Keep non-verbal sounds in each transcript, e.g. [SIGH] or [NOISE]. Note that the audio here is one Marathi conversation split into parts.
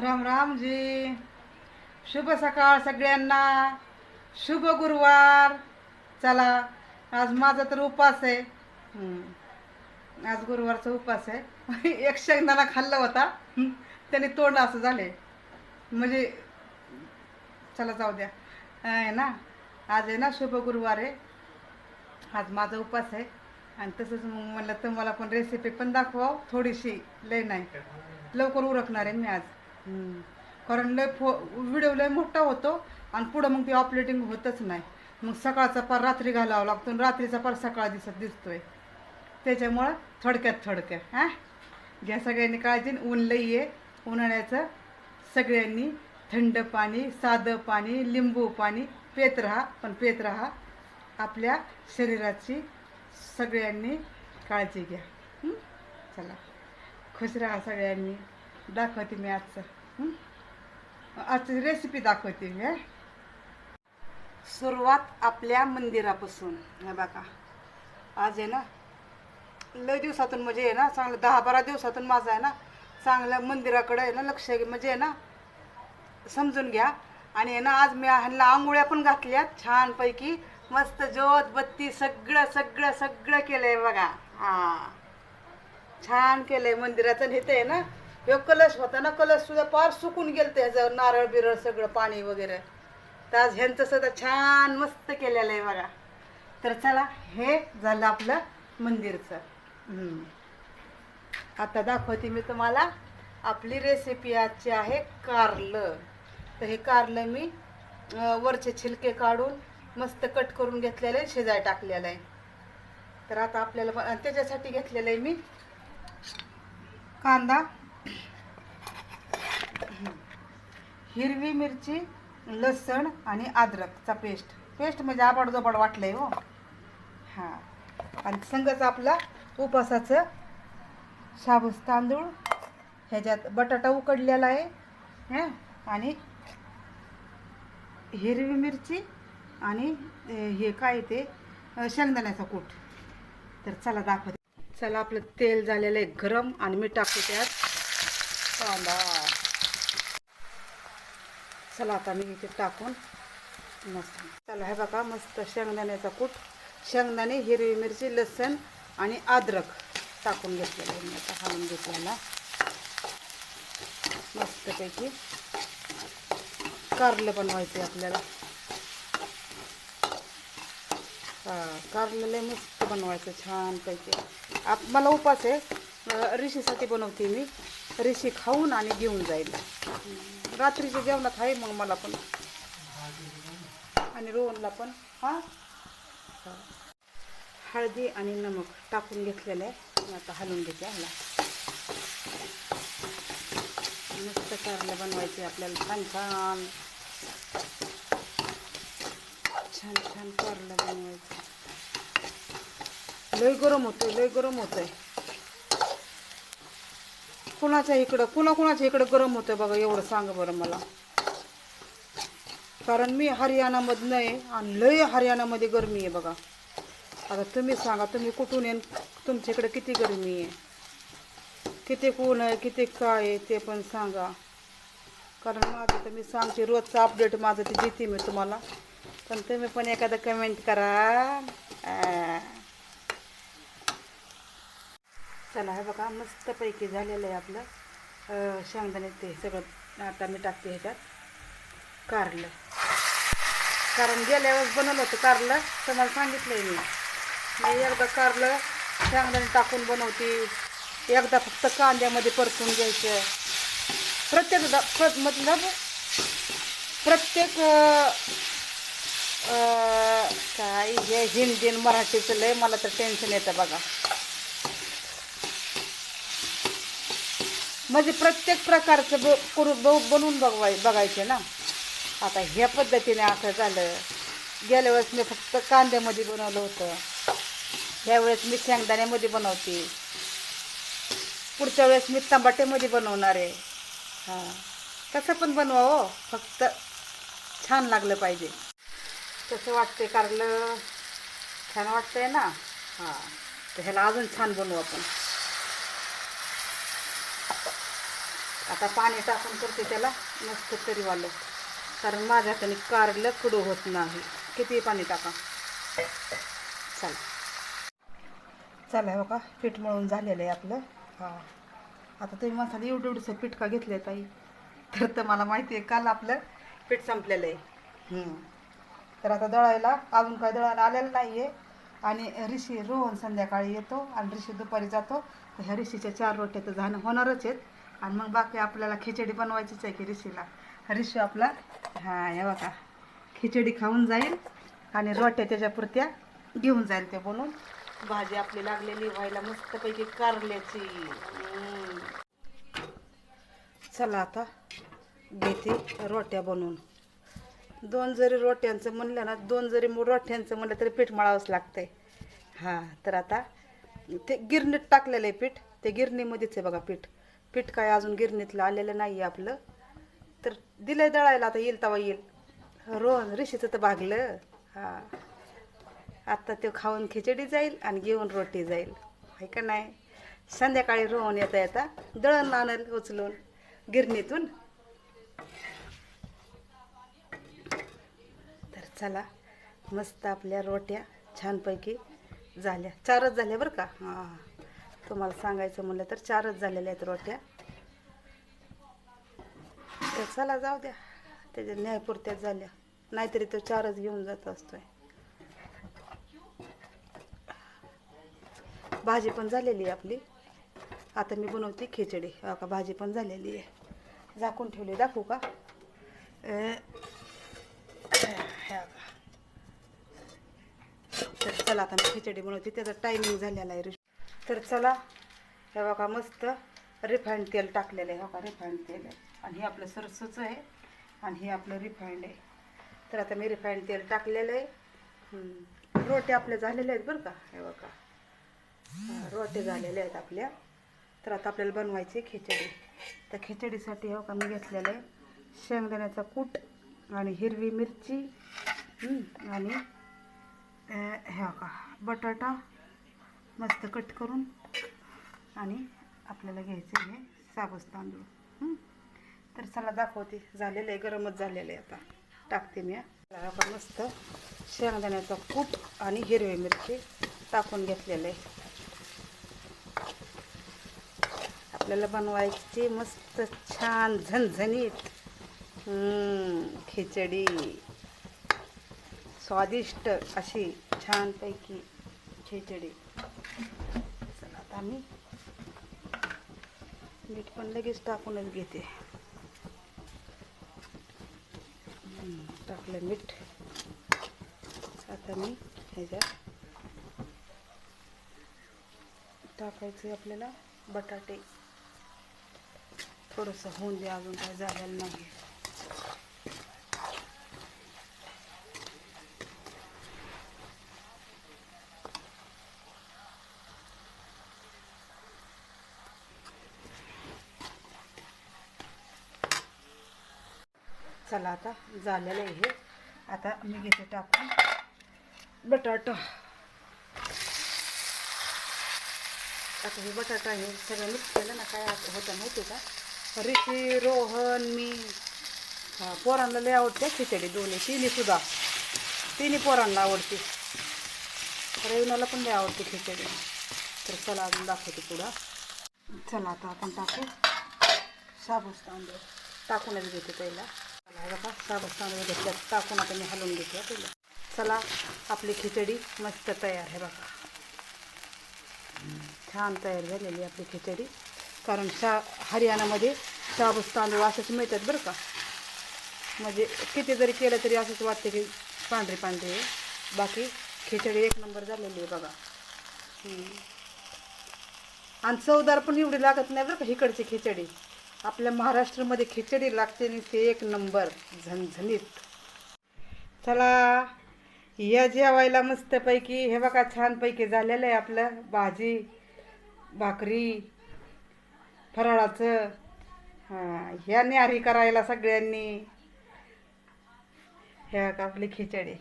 राम रामजी. शुभ सकाळ सगळ्यांना. शुभ गुरुवार. चला आज माझा तर उपास आहे. आज गुरुवारचा उपास आहे. [LAUGHS] एक शेंगदाणा खाल्ला होता. [LAUGHS] त्याने तोडला असं झाले. म्हणजे चला जाऊ द्या. आहे ना? आज आहे ना शुभ गुरुवार आहे. आज माझा उपास आहे. आणि तसंच मग म्हणलं तुम्हाला पण रेसिपी पण दाखवावं. थोडीशी लय नाही. लवकर उरकणार आहे मी आज. कारण लय फो व्हिडिओ लय मोठा होतो आणि पुढं मग ते ऑपरेटिंग होतच नाही. मग सकाळचा पार रात्री घालावा लागतो आणि रात्रीचा पार सकाळ दिसत दिसतोय. त्याच्यामुळं थोडक्यात थोडक्यात हां? घ्या सगळ्यांनी काळजी ऊन लई आहे. उन्हाळ्याचं सगळ्यांनी थंड पाणी साधं पाणी लिंबू पाणी पेत राहा. पण पेत राहा. आपल्या शरीराची सगळ्यांनी काळजी घ्या. चला. खुश राहा सगळ्यांनी. दाखवते मी आजचं. आजची रेसिपी दाखवते मी सुरुवात आपल्या मंदिरापासून. हे बघा. आज आहे ना लय दिवसातून म्हणजे आहे ना चांगलं दहा बारा दिवसातून माझं आहे ना चांगलं मंदिराकडे आहे ना लक्ष म्हणजे आहे ना समजून घ्या. आणि आहे ना आज मी ह्यांना आंघोळ्या पण घातल्यात छानपैकी. मस्त ज्योत बत्ती सगळं सगळं सगळं केलंय बघा. हा. छान केलंय मंदिराचं आणि आहे ना ह्यो कलश होता ना कलश सुद्धा पार सुकून गेलं ह्याचं नारळ बिरळ सगळं पाणी वगैरे. तर आज ह्यांचं सुद्धा छान मस्त केलेलं आहे बघा. तर चला हे झालं आपलं मंदिरचं. आता दाखवते मी तुम्हाला आपली रेसिपी आजची आहे कारलं. तर हे कारलं मी वरचे छिलके काढून मस्त कट करून घेतलेलं आहे शिजाय टाकलेलं आहे. तर आता आपल्याला त्याच्यासाठी घेतलेलं आहे मी कांदा. हिरवी मिरची लसण आणि अद्रकचा पेस्ट. पेस्ट म्हणजे आबाडजोबाड वाटलं आहे हो. हां. आणि संगच आपला उपासाचं शाबूस तांदूळ ह्याच्यात बटाटा उकडलेला आहे हां. आणि हिरवी मिरची आणि हे काय ते शेंगदाण्याचा कूट. तर चला दाखवते. चला आपलं तेल झालेलं आहे गरम आणि मी टाकतो त्यात. कांदा. चला आता मी इथे टाकून मस्त. चला हे बघा मस्त शेंगदाण्याचा कूट. शेंगदाणे हिरवी मिरची लसण आणि अद्रक टाकून घेतलेलं आहे मी आता घालून घेतलेला. मस्तपैकी कारलं बनवायचं आहे आपल्याला. हा कारलं लय मस्त बनवायचं छानपैकी. आप मला उपास आहे. रिशीसाठी बनवते मी. रेशी खाऊन आणि घेऊन जाईल. रात्रीच्या जेवणात आहे मग मला पण. आणि रोहनला पण. हां? हा. हळदी आणि नमक टाकून घेतलेलं आहे. आता हलवून घेते ह्याला मस्त कारलं बनवायचे आपल्याला. छान छान. छान छान कारलं बनवायचं लय गरम होतंय लय गरम होतंय. कुणाच्या इकडं कुणा कुणाच्या इकडं गरम होतं बघा एवढं सांगा बरं मला. कारण मी हरियाणामधनं आहे आणि लय हरियाणामध्ये गरमी आहे बघा. आता तुम्ही सांगा तुम्ही कुठून येईन तुमच्या इकडे किती गरमी आहे? किती कोण आहे किती काय आहे ते पण सांगा. कारण माझं तर मी सांगते रोजचं अपडेट माझं ते देते मी तुम्हाला. पण तुम्ही पण एखादं कमेंट करा. चला हे बघा मस्तपैकी झालेलं आहे आपलं. शेंगदाणे ते सगळं आता मी टाकते ह्याच्यात. कारलं. कारण गेल्या वेळेस बनवलं होतं कारलं तर मला सांगितलं आहे मी. मी एकदा कारलं शेंगदाणे टाकून बनवते. एकदा फक्त कांद्यामध्ये परतून घ्यायचं. प्रत्येकदा प्र- मतलब प्रत्येक काय हे हिंदी मराठीचं लय मला तर टेन्शन येतं बघा. म्हणजे प्रत्येक प्रकारचं ब करू ब बनवून बघवाय बघायचे ना. आता ह्या पद्धतीने असं झालं. गेल्या वेळेस मी फक्त कांद्यामध्ये बनवलं होतं. ह्यावेळेस मी शेंगदाण्यामध्ये बनवते. पुढच्या वेळेस मी टमाट्यामध्ये बनवणार आहे. हां. कसं पण बनवावं हो. फक्त छान लागलं पाहिजे. कसं वाटते कारलं. छान वाटतंय ना? हां. तर ह्याला अजून छान बनवू आपण. आता पाणी टाकून करते त्याला. मस्त तरी वालं. कारण माझ्या हाताने कारलं कडू होत नाही. किती पाणी टाका. चला. चला हो का? पीठ मळून झालेलं आहे आपलं. हां. आता तुम्ही मसाला एवढं एवढंसं पीठ का घेतलं ताई? तर तर मला माहिती आहे काल आपलं पीठ संपलेलं आहे. तर आता दळायला अजून काय दळायला आलेलं नाही आहे आणि ऋषी रोहन संध्याकाळी येतो आणि ऋषी दुपारी जातो. तर ह्या ऋषीच्या चार रोट्या तर झाणं होणारच आहेत. आणि मग बाकी आपल्याला खिचडी बनवायचीच आहे की रिशीला रिशू आपला हां हे बघा. खिचडी खाऊन जाईल आणि रोट्या त्याच्यापुरत्या घेऊन जाईल ते बनवून भाजी आपली लागलेली व्हायला मस्तपैकी कारल्याची. चला आता घेते रोट्या बनवून दोन जरी रोट्यांचं म्हणलं ना दोन जरी रोट्यांचं म्हणलं तरी पीठ मळावंच लागतंय. हां तर आता ते गिरणीत टाकलेलं आहे पीठ. ते गिरणीमध्येच आहे बघा पीठ. पीठ काय अजून गिरणीतलं आलेलं नाही आहे आपलं. तर दिलंय दळायला आता येईल तेव्हा येईल. रोहन ऋषीचं तर भागलं. हां. आत्ता ते खाऊन खिचडी जाईल आणि घेऊन रोटी जाईल. आहे का नाही? संध्याकाळी रोहन येता येता दळण आणल उचलून गिरणीतून. तर चला मस्त आपल्या रोट्या छानपैकी झाल्या. चारच झाल्या बरं का? हां. तुम्हाला सांगायचं म्हणलं तर चारच झालेल्या आहेत रोट्या. तर चला जाऊ द्या. त्याच्या न्यायपुरत्याच झाल्या. नाहीतरी तो चारच घेऊन जात असतोय. भाजी पण झालेली आहे आपली. आता मी बनवते खिचडी. हो का भाजी पण झालेली आहे. झाकून ठेवली. दाखवू का? तर चला आता मी खिचडी बनवते. त्याचा टायमिंग झालेला आहे. तर चला हे बघा मस्त रिफाईंड तेल टाकलेलं आहे. हो का रिफाईंड तेल आहे. आणि हे आपलं सरसोचं आहे आणि हे आपलं रिफाईंड आहे. तर आता मी रिफाईंड तेल टाकलेलं आहे. रोटे आपल्या झालेल्या आहेत बरं का? हे बघा. रोटे झालेले आहेत आपल्या. तर आता आपल्याला बनवायची आहे खिचडी. तर खिचडीसाठी हो का मी घेतलेलं आहे शेंगदाण्याचा कूट आणि हिरवी मिरची. आणि ह्या का बटाटा मस्त कट करून आणि आपल्याला घ्यायचे हे साबस तांदूळ. तर चला दाखवते. झालेलं आहे गरमच झालेलं आहे आता. टाकते मी आपण आता मस्त शेंगदाण्याचा कूट आणि हिरवी मिरची टाकून घेतलेलं आहे. आपल्याला बनवायची मस्त छान झणझणीत खिचडी. स्वादिष्ट अशी छानपैकी खिचडी. चला मी मीठ पण लगेच टाकूनच घेते. टाकलं मीठ. आता मी ह्याच्यात टाकायचे आपल्याला बटाटे. थोडंसं होऊन द्या अजून काय झालेलं नाही चला आता झालेलं आहे हे. आता मी घेते टाकून बटाटा. आता हे बटाटा हे सगळं मिक्स केलं ना काय होतं माहिती का? ऋषी रोहन मी हा पोरांना लय आवडते खिचडी दोन्ही तिन्हीसुद्धा तिन्ही पोरांना आवडते. रविनाला पण लय आवडते खिचडी. तर चला अजून दाखवते पुढं. चला आता आपण टाकू. साबूस तांदूळ टाकूनच घेते पहिला. बघा साबूस तांदूळ घेतल्यात टाकून आता मी हलवून घेते पहिलं चला आपली खिचडी मस्त तयार आहे बघा. छान तयार झालेली आहे आपली खिचडी. कारण शा हरियाणामध्ये साबूस तांदूळ असंच मिळतात बरं का. म्हणजे किती जरी केलं तरी असंच वाटते की पांढरी पांढरी बाकी खिचडी एक नंबर झालेली आहे बघा. आणि चवदार पण एवढी लागत नाही बरं का इकडची खिचडी. आपल्या महाराष्ट्रामध्ये खिचडी लागते आणि ते एक नंबर झणझणीत. चला या जेवायला मस्तपैकी हे बघा छानपैकी झालेलं आहे आपलं भाजी भाकरी फराळाचं. हां ह्या न्यारी करायला सगळ्यांनी. ह्या का आपली खिचडी.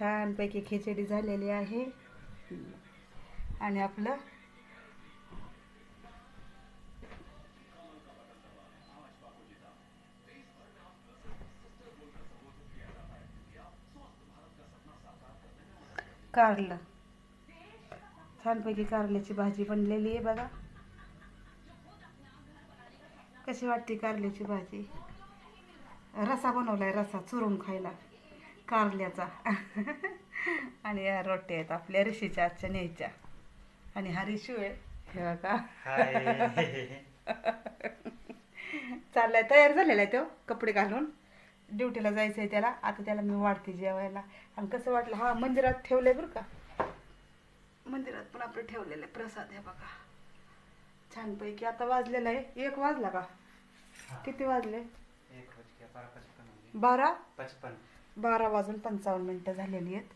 छानपैकी खिचडी झालेली आहे. आणि आपलं कारलं. छानपैकी कारल्याची भाजी बनलेली आहे बघा. कशी वाटते कारल्याची भाजी? रसा बनवलाय रसा चुरून खायला. कारल्याचा. आणि या रोट्या आहेत आपल्या ऋषीच्या आजच्या न्यायच्या. आणि हा रिशू आहे. हे बघा. चाललाय तयार झालेला आहे तो कपडे घालून. ड्युटीला जायचं आहे त्याला. आता त्याला मी वाढते जेवायला. आणि कसं वाटलं? हा मंदिरात ठेवलंय बरं का? मंदिरात पण आपलं ठेवलेलं आहे. प्रसाद आहे बघा. छानपैकी आता वाजलेला आहे. एक वाजला का? किती वाजले? बारा? पचपन. बारा वाजून पंचावन्न मिनटं झालेली आहेत.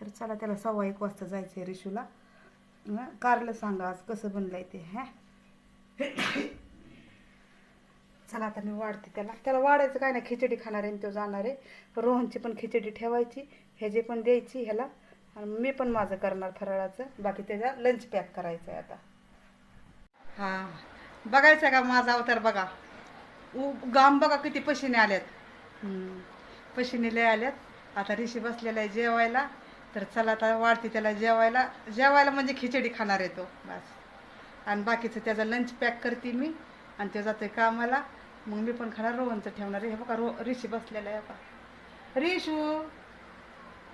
तर चला त्याला सव्वा एक वाजता जायचं आहे रिशूला कारलं सांगा आज कसं बनलं आहे ते हं? चला आता मी वाढते त्याला. त्याला वाढायचं काय नाही खिचडी खाणार आहे आणि तो जाणार आहे. रोहनची पण खिचडी ठेवायची ह्याची पण द्यायची ह्याला. आणि मी पण माझं करणार फराळाचं. बाकी त्याचा लंच पॅक करायचं आहे आता. हां. बघायचं का माझा अवतार बघा. उ गाम बघा किती पशिने आल्यात पशिने लय आल्यात. आता ऋषी बसलेला आहे जेवायला. तर चला आता वाढते त्याला जेवायला. जेवायला म्हणजे खिचडी खाणार आहे तो. बस. आणि बाकीचं त्याचा लंच पॅक करते मी. आणि तो जातोय कामाला. मग मी पण खाणार रोहनचं ठेवणार आहे. हे बघा रो ऋषी बसलेला आहे बघा. रिशू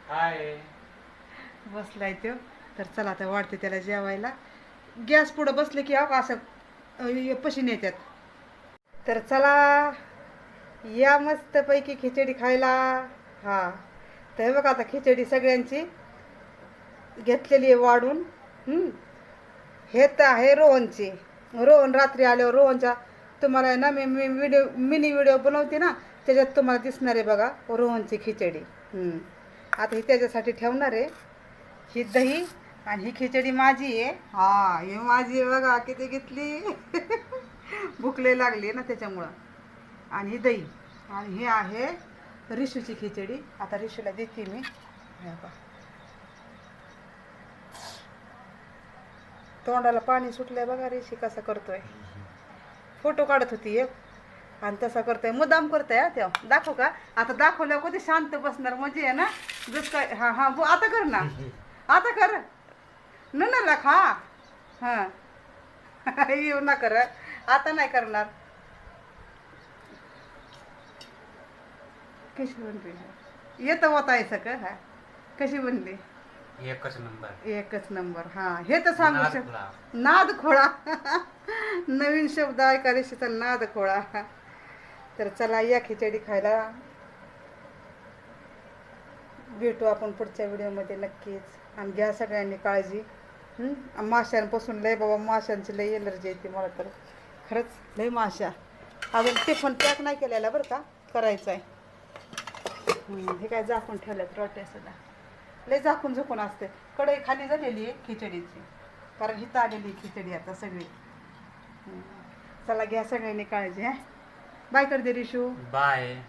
हाय. बसलाय तो. तर चला आता वाढते त्याला जेवायला. गॅस पुढं बसले की असं पशिने येतात. तर चला. या मस्तपैकी खिचडी खायला. हा. तर हे बघा आता खिचडी सगळ्यांची घेतलेली आहे वाढून. हे तर आहे रोहनची. रोहन रात्री आल्यावर रोहनच्या तुम्हाला आहे ना मी मी व्हिडिओ मिनी व्हिडिओ बनवते ना त्याच्यात तुम्हाला दिसणार आहे बघा रोहनची खिचडी. आता ही त्याच्यासाठी ठेवणार आहे. ही दही आणि ही खिचडी माझी आहे. हा ही माझी आहे बघा किती घेतली. [LAUGHS] भुकले लागली ना त्याच्यामुळं. आणि दही. आणि हे आहे रिशूची खिचडी. आता रिशूला देते मी. तोंडाला पाणी सुटलंय बघा रिशी कसा करतोय. फोटो काढत होती एक. आणि तसा करतोय. मुद्दाम करतोय हा त्यो. दाखव का? आता दाखवल्यावर कधी शांत बसणार? म्हणजे आहे ना जस काय हा हा बो- आता कर ना. आता कर. न ना लाख. हा. हा [LAUGHS] येऊ ना कर आता नाही करणार. कशी बनली येतं होतायचं का हा. कशी बनली एकच नंबर. एकच नंबर हा. हे तर सांगू नाद शक खुळा. नाद खोळा. नवीन शब्द ऐका रेषेचा नाद खोळा. तर चला या खिचडी खायला भेटू आपण पुढच्या व्हिडिओमध्ये नक्कीच. आणि घ्या सगळ्यांनी काळजी. माशांपासून लय बाबा माशांची लय एलर्जी येते मला तर. खरंच लय माशा अजून टिफन पॅक नाही केलेला बरं का? करायचं आहे हे काय झाकून ठेवल्यात रोट्या सुद्धा. लय झाकून झुकून असते. कढई खाली झालेली आहे खिचडीची. कारण हिथं आलेली आहे खिचडी आता सगळी. चला घ्या सगळ्यांनी काळजी हा. बाय कर दे रिशू. बाय.